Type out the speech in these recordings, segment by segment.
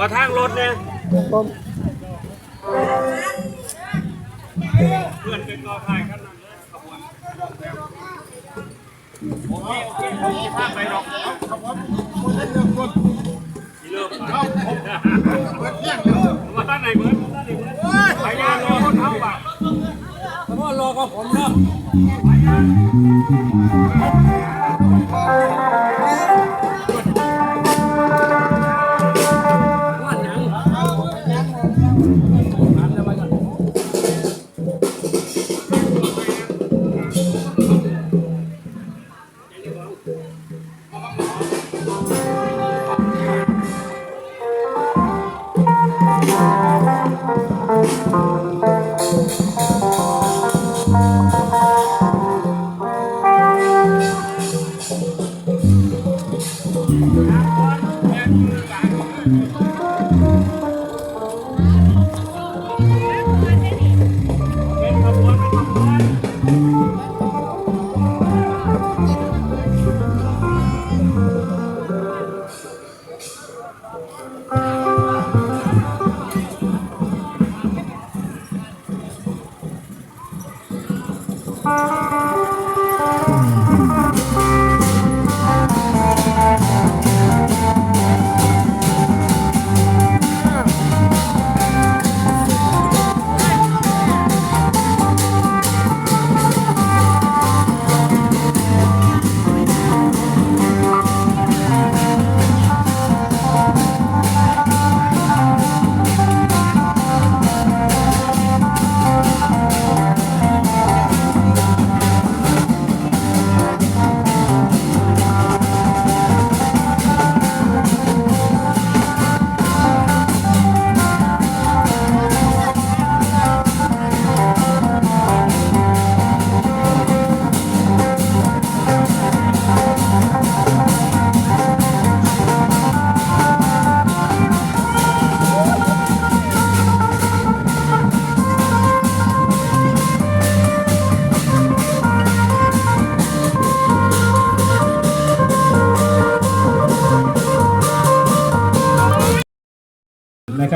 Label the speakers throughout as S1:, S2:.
S1: ขอทางรถเนี่ย
S2: ผม
S1: เพื่อนเป็นกอพายกันนั่นเลยขบวนโอเคโอเคผมจะพาไปหรอกที่เริ่มเข้ามาตั้งไหนเหมือนตั้งไหนเหมือนพยานรอคนเข้าบ่ะเพราะรอก็ผมเนาะ 对。Thank you.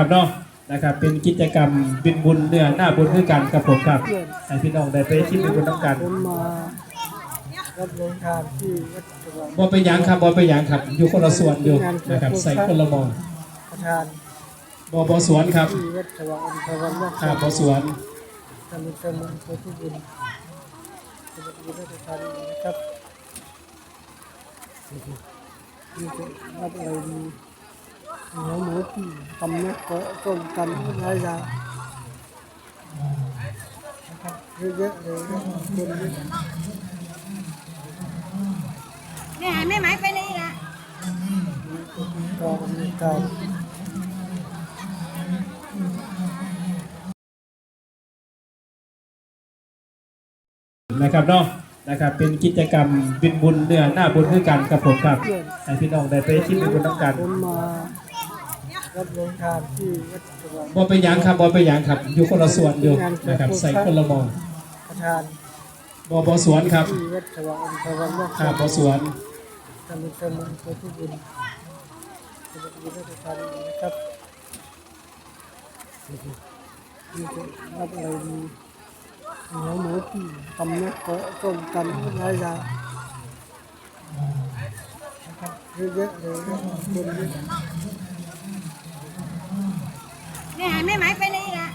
S1: นะ
S3: ครับเนาะนะครับ เป็นกิจกรรมบินบุญเนื้อหน้าบุญด้วยกันครับผมครับให้พี่น้องได้ไปชิมบินบุญน้ำกัน
S2: ผมมารับเดินทางที่วัดสว่าง
S3: บ่ไปหยังครับบ่ไปหยังครับ อยู่คนละส่วนอยู่นะครับใส่คนละหมอง
S2: ประธาน
S3: บ่บ่สวนครับ
S2: ที่วัดสว่างอำเภอวังม่วง
S3: ครับบ่สวน
S2: ท่านมิตรมงคลที่บุญสวัสดีราชการนะครับนี่จะรับอะไรดี หมูหมูตำเนื้อก็ต้มกันหลายอย่างนะเยอะๆเลยนะคนเยอะ
S4: นี่หายไม่ไหมไปเลยละ
S2: ก็มีการ
S3: นะครับเนาะนะครับ เป็นกิจกรรมบินบุญเนื้อหน้าบุญด้วยกันครับผมครับให้พี่น้องได้ไปชิมบินบุญน้ำกัน
S2: รับเดินทางที่วัดสว่าง
S3: บ่ไปหยังครับบ่ไปหยังครับ อยู่คนละส่วนอยู่นะครับใส่คนละหมอง
S2: ประธาน
S3: บ่บ่สวนครับ
S2: ที่วัดสว่างอำเภอวังม่วง
S3: ครับบ่สวน
S2: ท่านมิตรมงคลที่บุญสวัสดีราชการนะครับนี่จะรับอะไรดีหมูหมูที่ตำเนื้อก็ต้มกันหลายอย่างนะครับเยอะๆเลยนะคนเยอะ
S4: ไม่หายไม่ไหมไปเลยละ